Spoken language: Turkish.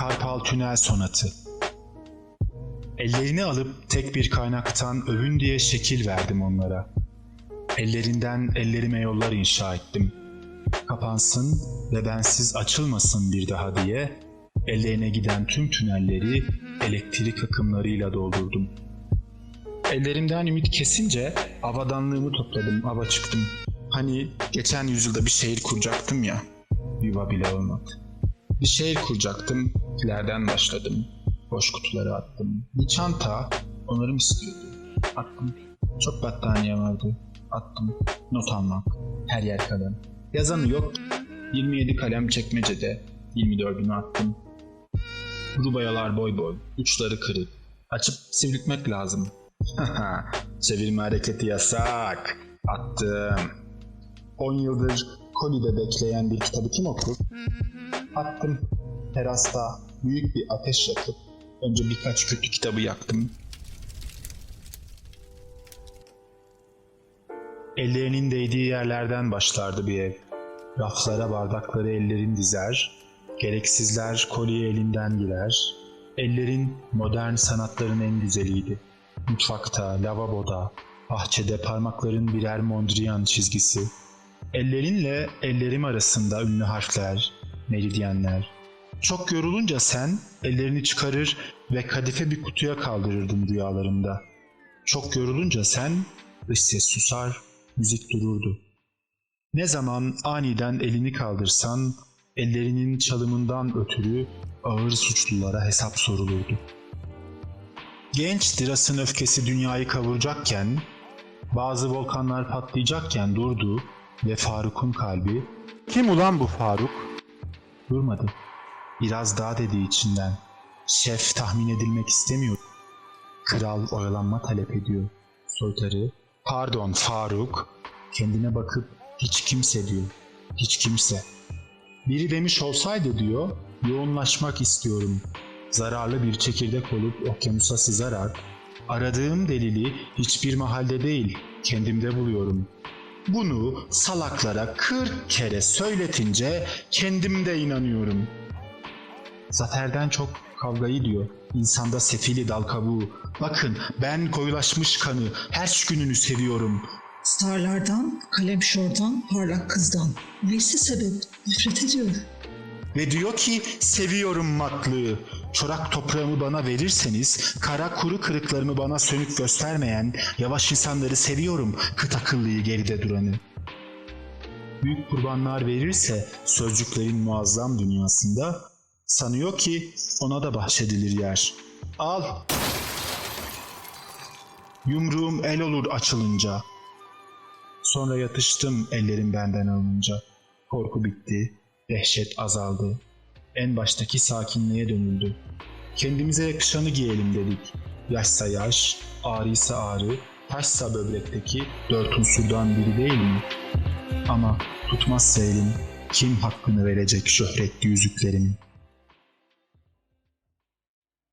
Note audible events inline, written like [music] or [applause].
Dal Tünel Sonatı Ellerini alıp tek bir kaynaktan övün diye şekil verdim onlara. Ellerinden ellerime yollar inşa ettim. Kapansın ve bensiz açılmasın bir daha diye ellerine giden tüm tünelleri elektrik akımlarıyla doldurdum. Ellerimden ümit kesince avadanlığımı topladım, ava çıktım. Hani geçen yüzyılda bir şehir kuracaktım ya, yuva bile olmadı. Bir şehir kuracaktım, ileriden başladım. Boş kutuları attım. Bir çanta, onarım istiyordu. Attım. Çok battaniye vardı. Attım. Not almak. Her yer kalem. Yazanı yok. 27 kalem çekmecede. 24'ünü attım. Kuru bayalar boy boy. Uçları kırık. Açıp sivriltmek lazım. [laughs] Çevirme hareketi yasak. Attım. 10 yıldır kolide bekleyen bir kitabı kim okur? Attım. Terasta büyük bir ateş yakıp önce birkaç kötü kitabı yaktım. Ellerinin değdiği yerlerden başlardı bir ev. Raflara bardakları ellerin dizer, gereksizler kolye elinden girer. Ellerin modern sanatların en güzeliydi. Mutfakta, lavaboda, bahçede parmakların birer Mondrian çizgisi. Ellerinle ellerim arasında ünlü harfler, meridyenler. Çok yorulunca sen ellerini çıkarır ve kadife bir kutuya kaldırırdın rüyalarımda. Çok yorulunca sen dış ses susar, müzik dururdu. Ne zaman aniden elini kaldırsan ellerinin çalımından ötürü ağır suçlulara hesap sorulurdu. Genç Diras'ın öfkesi dünyayı kavuracakken, bazı volkanlar patlayacakken durdu ve Faruk'un kalbi Kim ulan bu Faruk? durmadı. Biraz daha dedi içinden. Şef tahmin edilmek istemiyor. Kral oyalanma talep ediyor. Soytarı, pardon Faruk, kendine bakıp hiç kimse diyor. Hiç kimse. Biri demiş olsaydı diyor, yoğunlaşmak istiyorum. Zararlı bir çekirdek olup okyanusa sızarak, aradığım delili hiçbir mahalde değil, kendimde buluyorum. Bunu salaklara 40 kere söyletince kendimde inanıyorum. Zaferden çok kavgayı diyor. İnsanda sefili dal kabuğu. Bakın ben koyulaşmış kanı her gününü seviyorum. Starlardan, kalem şordan, parlak kızdan. Neyse sebep, nefret ediyor. Ve diyor ki seviyorum matlığı. Çorak toprağımı bana verirseniz, kara kuru kırıklarımı bana sönük göstermeyen, yavaş insanları seviyorum, kıt akıllıyı geride duranı. Büyük kurbanlar verirse sözcüklerin muazzam dünyasında, sanıyor ki ona da bahşedilir yer. Al! Yumruğum el olur açılınca. Sonra yatıştım ellerim benden alınca. Korku bitti, dehşet azaldı. En baştaki sakinliğe dönüldü. Kendimize yakışanı giyelim dedik. Yaşsa yaş, ağrıysa ağrı, taşsa böbrekteki dört unsurdan biri değil mi? Ama tutmazsa elim, kim hakkını verecek şöhretli yüzüklerimin?